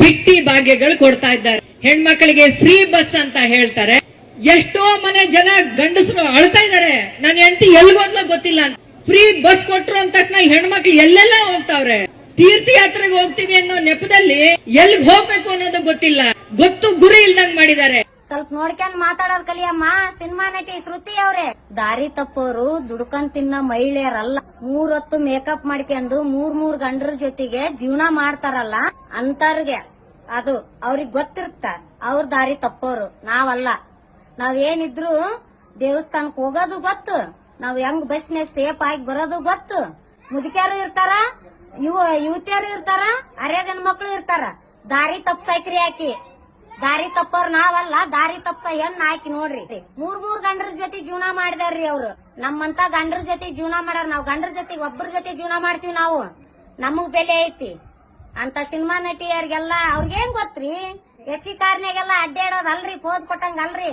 ಬಿಟ್ಟಿ ಭಾಗ್ಯಗಳು ಕೊಡ್ತಾ ಇದ್ದಾರೆ. ಹೆಣ್ಮಕ್ಳಿಗೆ ಫ್ರೀ ಬಸ್ ಅಂತ ಹೇಳ್ತಾರೆ. ಎಷ್ಟೋ ಮನೆ ಜನ ಗಂಡಸರು ಅಳ್ತಾ ಇದ್ದಾರೆ. ನನ್ನ ಹೆಂಡತಿ ಎಲ್ಗೋದ್ಲೋ ಗೊತ್ತಿಲ್ಲ ಅಂತ. ಫ್ರೀ ಬಸ್ ಕೊಟ್ರು ಅಂತ ಹೆಣ್ಮಕ್ಳು ಎಲ್ಲೆಲ್ಲ ಹೋಗ್ತಾವ್ರೆ? ತೀರ್ಥಯಾತ್ರೆಗೆ ಹೋಗ್ತೀವಿ ಅನ್ನೋ ನೆಪದಲ್ಲಿ ಎಲ್ಗ್ ಹೋಗ್ಬೇಕು ಅನ್ನೋದು ಗೊತ್ತಿಲ್ಲ. ಗೊತ್ತು ಗುರಿ ಇಲ್ದಂಗ್ ಮಾಡಿದ್ದಾರೆ. ಸ್ವಲ್ಪ ನೋಡ್ಕೊಂಡ್ ಮಾತಾಡೋದ್ ಕಲಿಯಮ್ಮ. ಸಿನಿಮಾ ನಟಿ ಶ್ರುತಿ ಅವ್ರೆ. ದಾರಿ ತಪ್ಪೋರು ದುಡ್ಕೊಂಡ್ ತಿನ್ನ ಮಹಿಳೆಯರಲ್ಲ. ಮೂರೊತ್ತು ಮೇಕಪ್ ಮಾಡ್ಕೊಂಡು ಮೂರ್ ಮೂರ್ ಗಂಡರ ಜೊತೆಗೆ ಜೀವನ ಮಾಡ್ತಾರಲ್ಲ, ಅಂತರ್ಗೆ ಅದು ಅವ್ರಿಗೆ ಗೊತ್ತಿರುತ್ತ. ಅವ್ರ ದಾರಿ ತಪ್ಪೋರು. ನಾವಲ್ಲ. ನಾವ್ ಏನಿದ್ರು ದೇವಸ್ಥಾನಕ್ ಹೋಗೋದು ಗೊತ್ತು. ನಾವ್ ಹೆಂಗ್ ಬಸ್ನಾಗ ಸೇಫ್ ಆಗಿ ಬರೋದು ಗೊತ್ತು. ಮುದುಕ್ಯಾರು ಇರ್ತಾರ ಇವ ಯುವತಿಯರು ಇರ್ತಾರ ಅರ್ಯದನ್ ಮಕ್ಳು ಇರ್ತಾರ. ದಾರಿ ತಪ್ಸಾಕ್ರಿ ಹಾಕಿ ದಾರಿ ತಪ್ಪೋರ್ ನಾವಲ್ಲ, ದಾರಿ ತಪ್ಸ ಹೆಣ್ ಆಯ್ಕೆ ನೋಡ್ರಿ. ಮೂರ್ ಮೂರ್ ಗಂಡ್ರ ಜೊತೆ ಜೀವನ ಮಾಡಿದಾರ್ರಿ ಅವ್ರು. ನಮ್ಮಂತ ಗಂಡ್ರ ಜೊತೆ ಜೀವನ ಮಾಡಾರ ನಾವ್. ಗಂಡ್ರ ಜೊತೆ ಒಬ್ಬರ ಜೊತೆ ಜೀವನ ಮಾಡ್ತೀವಿ ನಾವು. ನಮಗ್ ಬೆಲೆ ಐತಿ. ಅಂತ ಸಿನಿಮಾ ನಟಿಯರಿಗೆಲ್ಲ ಅವ್ರಿಗೇನ್ ಗೊತ್ತ್ರಿ? ಎಸ್ ಸಿ ಕಾರ್ನಾಗೆಲ್ಲ ಅಡ್ಡಾಡೋದಲ್ರಿ ಪೋಸ್ ಕೊಟ್ಟಂಗಲ್ರಿ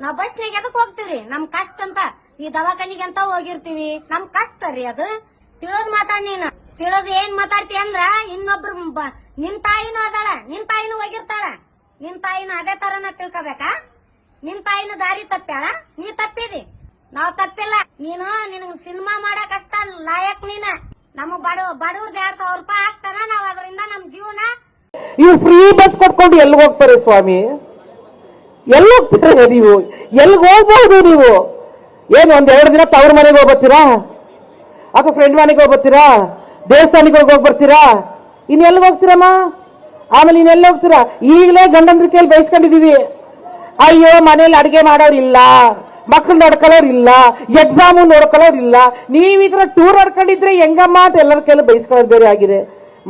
ನಾವು ಬಸ್ನಾಗ ಎದಕ್ ಹೋಗ್ತಿವ್ರಿ? ನಮ್ ಕಷ್ಟ ಅಂತ. ಈ ದವಾಖಾನಿಗೆ ಅಂತ ಹೋಗಿರ್ತೀವಿ? ನಮ್ ಕಷ್ಟ ರೀ ಅದು. ತಿಳೋದ್ ಮಾತಾಡ್ ನೀನು. ತಿಳೋದ್ ಏನ್ ಮಾತಾಡ್ತಿ ಅಂದ್ರ, ಇನ್ನೊಬ್ರು ನಿನ್ ತಾಯಿನೂ ಅದಾಳ. ನಿನ್ ತಾಯಿನೂ ಹೋಗಿರ್ತಾಳ. ನಿನ್ ತಾಯಿನ ಅದೇ ತರನ ತಿಳ್ಕೊಬೇಕಾ? ನಿನ್ ತಾಯಿನ ದಾರಿ ತಪ್ಪ್ಯಾಳ ನೀ ತಪ್ಪಿದಿ? ನಾವ್ ತಪ್ಪಿಲ್ಲ. ನೀನು ನಿನ್ ಸಿನಿಮಾ ಮಾಡಕ್ ಅಷ್ಟ ಲಾಯಕ್ ನೀನ. ನಮಗ್ ಬಡ, ಬಡವ್ರದ್ ಎರಡ್ ಸಾವಿರ ರೂಪಾಯಿ ಹಾಕ್ತಾರ ನಾವ್ ಅದರಿಂದ ನಮ್ ಜೀವನ. ನೀವು ಫ್ರೀ ಬಸ್ ಕೊಟ್ಕೊಂಡು ಎಲ್ಲಿ ಹೋಗ್ತಾರೆ ಸ್ವಾಮಿ? ಎಲ್ಲಿ ಹೋಗ್ತಾರೆ ನೀವು? ಎಲ್ಲಿ ಹೋಗ್ಬೋದು ನೀವು? ಏನು, ಒಂದ್ ಎರಡು ದಿನ ತವ್ರ ಮನೆಗೆ ಹೋಗ್ಬರ್ತೀರಾ ಅಥವಾ ಫ್ರೆಂಡ್ ಮನೆಗೆ ಹೋಗ್ಬರ್ತೀರಾ ದೇವಸ್ಥಾನಕ್ಕೆ ಹೋಗಿ ಬರ್ತೀರಾ ಇನ್ ಎಲ್ಲಿಗೆ ಹೋಗ್ತೀರಮ್ಮ? ಆಮೇಲೆ ಇನ್ನೆಲ್ಲ ಹೋಗ್ತೀರಾ? ಈಗಲೇ ಗಂಡಂದ್ರ ರೀತಿಯಲ್ಲಿ ಬಯಸ್ಕೊಂಡಿದೀವಿ ಅಯ್ಯೋ, ಮನೇಲಿ ಅಡಿಗೆ ಮಾಡೋರಿಲ್ಲ ಮಕ್ಳು ನೋಡ್ಕೊಳ್ಳೋರಿಲ್ಲ ಎಕ್ಸಾಮು ನೋಡ್ಕೊಳ್ಳೋರಿಲ್ಲ. ನೀವ್ ಈ ಟೂರ್ ಹೊಡ್ಕೊಂಡಿದ್ರೆ ಹೆಂಗಮ್ಮ ಅಂತ ಎಲ್ಲರ ಕೈಲಿ ಬಯಸ್ಕೊಳ್ಳೋದು ಬೇರೆ ಆಗಿದೆ.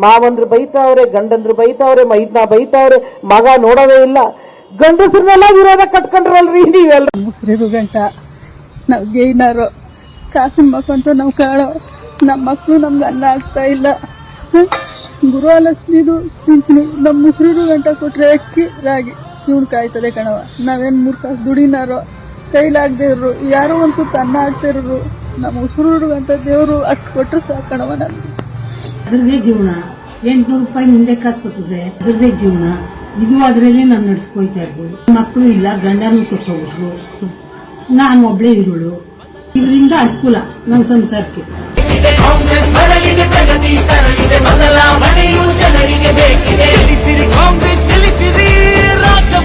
ಮಾವಂದ್ರು ಬೈತಾವ್ರೆ ಗಂಡಂದ್ರು ಬೈತಾವ್ರೆ, ಮೈದ್ನ ಬೈತಾವ್ರೆ, ಮಗ ನೋಡೋದೇ ಇಲ್ಲ. ಗಂಡಸ್ರನ್ನೆಲ್ಲ ವಿರೋಧ ಕಟ್ಕೊಂಡ್ರಲ್ರಿ ನೀವೆಲ್ಲ. ಮುಸ್ರಿರು ಗಂಟ ನಾವು ಗೇನಾರು ಕಾಸಿನ ಮಕ್ಕಂತೂ ನಾವು ಕಾಳೋ. ನಮ್ಮ ಮಕ್ಕಳು ನಮ್ಗೆ ಅನ್ನ ಆಗ್ತಾ ಇಲ್ಲ. ಹ? ಗುರುವಲಕ್ಷ್ಮಿದು ಪಿಂಚಣಿ. ನಮ್ಮ ಮುಸ್ರಿರು ಗಂಟ ಕೊಟ್ರೆ ಅಕ್ಕಿ ರಾಗಿ. ಜೀವನ ಕಾಯ್ತದೆ ಕಣವ ನಾವೇನು ಮೂರು ಕಾಸು ದುಡಿನಾರೋ. ಕೈಲಾಗದೆ ಇರು ಯಾರೋ ಒಂದು ತನ್ನ ಆಗ್ತಿರೋರು ನಮ್ಮ ಉಸಿರು ಗಂಟ ದೇವರು ಅಷ್ಟು ಕೊಟ್ಟರೆ ಸಾಕಣವ ನಮ್ಗೆ. ಅದ್ರದೇ ಜೀವನ. ಎಂಟ್ನೂರು ರೂಪಾಯಿ ಮುಂದೆ ಕಾಸು ಬರ್ತದೆ. ಅದ್ರದೇ ಜೀವನ. ಇದು ಅದರಲ್ಲಿ ನಾನು ನಡ್ಸ್ಕೊಯ್ತಾ ಇದ್ದು ಮಕ್ಕಳು ಇಲ್ಲ, ಗಂಡನೂ ಸತ್ತೋಗ್ಬಿಟ್ರು. ನಾನು ಒಬ್ಳೇ ಇರುಳು. ಇದರಿಂದ ಅನುಕೂಲ ನನ್ನ ಸಂಸಾರಕ್ಕೆ. ಜನರಿಗೆ ಬೇಕಿದೆ. ಕಾಂಗ್ರೆಸ್ ರಾಜ್ಯ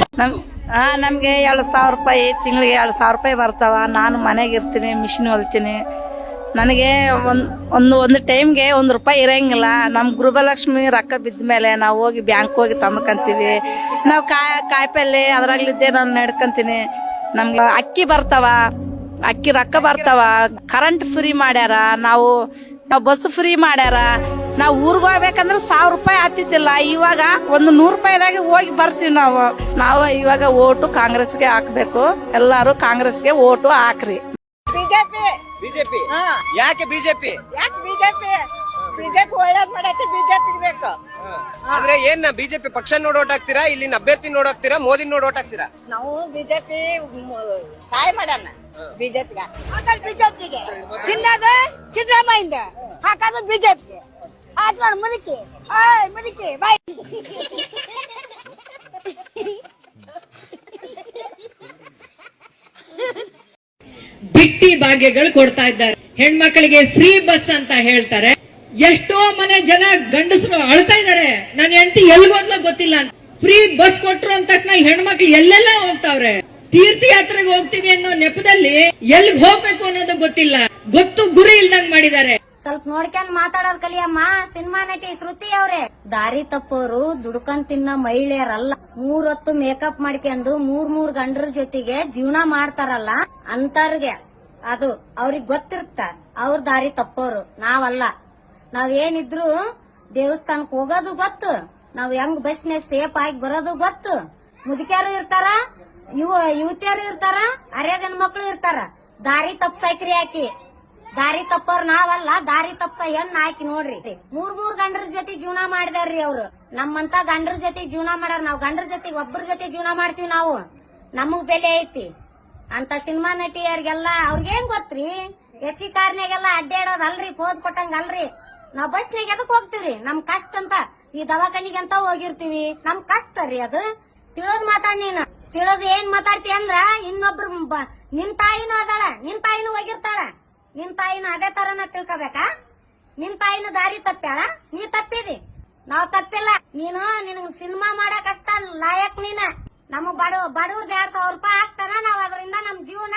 ನಮ್ಗೆ ಎರಡು ಸಾವಿರ ರೂಪಾಯಿ ತಿಂಗಳಿಗೆ ಎರಡು ಸಾವಿರ ರೂಪಾಯಿ ಬರ್ತಾವ. ನಾನು ಮನೆಗೆ ಇರ್ತೀನಿ, ಮಿಷಿನ್ ಹೊಲ್ತೀನಿ. ನನಗೆ ಒಂದು ಒಂದು ಒಂದು ಟೈಮ್ಗೆ ಒಂದು ರೂಪಾಯಿ ಇರಂಗಿಲ್ಲ. ನಮ್ಮ ಗೃಹಲಕ್ಷ್ಮಿ ರೊಕ್ಕ ಬಿದ್ದ ಮೇಲೆ ನಾವು ಹೋಗಿ ಬ್ಯಾಂಕ್ ಹೋಗಿ ತಂದ್ಕೊಂತೀವಿ ನಾವು ಕಾಯಿ, ಕಾಯಿಪಲ್ಲೆ ಅದ್ರಾಗ್ಲಿದ್ದೆ ನಾನು ನಡ್ಕೊಂತೀನಿ. ನಮ್ಗೆ ಅಕ್ಕಿ ಬರ್ತಾವ, ಅಕ್ಕಿ ರೊಕ್ಕ ಬರ್ತಾವ. ಕರೆಂಟ್ ಫ್ರೀ ಮಾಡ್ಯಾರ. ನಾವು ನಾವು ಬಸ್ ಫ್ರೀ ಮಾಡ್ಯಾರ. ನಾವು ಊರಿಗೆ ಹೋಗ್ಬೇಕಂದ್ರೆ ಸಾವಿರ ರೂಪಾಯಿ ಆಗ್ತಿದ್ದಿಲ್ಲ ಇವಾಗ ಒಂದು ನೂರು ರೂಪಾಯಿದಾಗೆ ಹೋಗಿ ಬರ್ತೀವಿ ನಾವು. ನಾವು ಇವಾಗ ಓಟು ಕಾಂಗ್ರೆಸ್ಗೆ ಹಾಕ್ಬೇಕು. ಎಲ್ಲಾರು ಕಾಂಗ್ರೆಸ್ಗೆ ಓಟು ಹಾಕ್ರಿ. ಬಿಜೆಪಿ. ಬಿಜೆಪಿ? ಯಾಕೆ ಬಿಜೆಪಿ? ಯಾಕೆ ಬಿಜೆಪಿ? ಬಿಜೆಪಿ ಒಳ್ಳೇದ್ ಮಾಡಕ್ಕೆ ಬಿಜೆಪಿ ಬೇಕು ಆದ್ರೆ ಏನ್ ಬಿಜೆಪಿ ಪಕ್ಷ ನೋಡ್ ಓಟ್ ಹಾಕ್ತೀರಾ ಇಲ್ಲಿನ ಅಭ್ಯರ್ಥಿ ನೋಡ್ ಹಾಕ್ತೀರಾ ಮೋದಿ ನೋಡ್ ಓಟ್ ಹಾಕ್ತೀರಾ? ನಾವು ಬಿಜೆಪಿ ಸಹಾಯ ಮಾಡ್ಯಾನ ಬಿಜೆಪಿಗೆ. ಬಿಜೆಪಿಗೆ. ತಿನ್ನೋದು ಸಿದ್ದರಾಮಯ್ಯ ಹಾಕೋದು ಬಿಜೆಪಿಗೆ. ಬಾಯ್ ಬಿಟ್ಟಿ ಭಾಗ್ಯಗಳು ಕೊಡ್ತಾ ಇದ್ದಾರೆ. ಹೆಣ್ಮಕ್ಳಿಗೆ ಫ್ರೀ ಬಸ್ ಅಂತ ಹೇಳ್ತಾರೆ. ಎಷ್ಟೋ ಮನೆ ಜನ ಗಂಡಸರು ಅಳ್ತಾ ಇದ್ದಾರೆ. ನನ್ನ ಹೆಂಡತಿ ಎಲ್ಗೋದ್ಲೋ ಗೊತ್ತಿಲ್ಲ ಅಂತ. ಫ್ರೀ ಬಸ್ ಕೊಟ್ರು ಅಂತ ಹೆಣ್ಮಕ್ಳು ಎಲ್ಲೆಲ್ಲ ಹೋಗ್ತಾವ್ರೆ? ತೀರ್ಥಯಾತ್ರೆಗೆ ಹೋಗ್ತೀವಿ ಅನ್ನೋ ನೆಪದಲ್ಲಿ ಎಲ್ಗ್ ಹೋಗ್ಬೇಕು ಅನ್ನೋದು ಗೊತ್ತಿಲ್ಲ. ಗೊತ್ತು ಗುರಿ ಇಲ್ದಂಗ್ ಮಾಡಿದ್ದಾರೆ. ಸ್ವಲ್ಪ ನೋಡ್ಕೊಂಡ್ ಮಾತಾಡೋದ್ ಕಲಿಯಮ್ಮ. ಸಿನಿಮಾ ನಟಿ ಶ್ರುತಿ ಅವ್ರೆ. ದಾರಿ ತಪ್ಪೋರು ದುಡ್ಕೊಂಡ್ ತಿನ್ನ ಮಹಿಳೆಯರಲ್ಲ. ಮೂರೊತ್ತು ಮೇಕಪ್ ಮಾಡ್ಕೊಂಡು ಮೂರ್ ಮೂರ್ ಗಂಡ್ರ ಜೊತೆಗೆ ಜೀವನ ಮಾಡ್ತಾರಲ್ಲ ಅಂತರ್ಗೆ. ಅದು ಅವ್ರಿಗೆ ಗೊತ್ತಿರುತ್ತ. ಅವ್ರ ದಾರಿ ತಪ್ಪೋರು. ನಾವಲ್ಲ. ನಾವ್ ಏನಿದ್ರು ದೇವಸ್ಥಾನಕ್ ಹೋಗೋದು ಗೊತ್ತು. ನಾವ್ ಹೆಂಗ್ ಬಸ್ನಾಗ ಸೇಫ್ ಆಗಿ ಬರೋದು ಗೊತ್ತು. ಮುದುಕ್ಯಾರು ಇರ್ತಾರ? ಯುವ, ಯುವತಿಯರು ಇರ್ತಾರ? ಅರ್ಯದನ್ ಮಕ್ಳು ಇರ್ತಾರ? ದಾರಿ ತಪ್ಸಾಕ್ರಿ ಹಾಕಿ ದಾರಿ ತಪ್ಪೋರ್ ನಾವಲ್ಲ, ದಾರಿ ತಪ್ಪಸ ಹೆಣ್ ಆಯ್ಕೆ ನೋಡ್ರಿ. ಮೂರ್ ಮೂರ್ ಗಂಡ್ರ ಜೊತೆ ಜೀವನ ಮಾಡಿದಾರ್ರಿ ಅವ್ರು. ನಮ್ಮಂತ ಗಂಡ್ರ ಜೊತೆ ಜೀವನ ಮಾಡ್ಯಾರ ನಾವ್. ಗಂಡ್ರ ಜೊತೆ ಒಬ್ಬರ ಜೊತೆ ಜೀವನ ಮಾಡ್ತೀವಿ ನಾವು. ನಮಗ್ ಬೆಲೆ ಐತಿ. ಅಂತ ಸಿನಿಮಾ ನಟಿಯರಿಗೆಲ್ಲ ಅವ್ರಿಗೇನ್ ಗೊತ್ತ್ರಿ? ಎಸ್ ಸಿ ಕಾರ್ನಾಗೆಲ್ಲ ಅಡ್ಡಾಡೋದಲ್ರಿ ಪೋಸ್ ಕೊಟ್ಟಂಗ ಅಲ್ರಿ. ನಾವ್ ಬಸ್ನಾಗ ಎದಕ್ ಹೋಗ್ತಿವ್ರಿ? ನಮ್ ಕಷ್ಟ ಅಂತ. ಈ ದವಾಖಾನಿಗೆ ಅಂತ ಹೋಗಿರ್ತೀವಿ? ನಮ್ ಕಷ್ಟ ರೀ ಅದು. ತಿಳೋದ್ ಮಾತಾಡ್ ನೀನು. ತಿಳೋದ್ ಏನ್ ಮಾತಾಡ್ತಿ ಅಂದ್ರ, ಇನ್ನೊಬ್ರು ನಿನ್ ತಾಯಿನೂ ಅದಾಳ, ನಿನ್ ತಾಯಿನೂ ಹೋಗಿರ್ತಾಳ. ನಿನ್ ತಾಯಿನ ಅದೇ ತರನ ತಿಳ್ಕೊಬೇಕಾ? ನಿನ್ ತಾಯಿನ ದಾರಿ ತಪ್ಪ್ಯಾಳ ನೀ ತಪ್ಪಿದಿ? ನಾವ್ ತಪ್ಪಿಲ್ಲ. ನೀನು ನಿನ್ ಸಿನಿಮಾ ಮಾಡಕ್ ಅಷ್ಟ ಲಾಯಕ್ ನೀನ. ನಮ್ ಬಡ, ಬಡವ್ರದ್ ಎರಡ್ ಸಾವಿರ ರೂಪಾಯಿ ಹಾಕ್ತಾನ, ನಾವ್ ಅದರಿಂದ ನಮ್ ಜೀವನ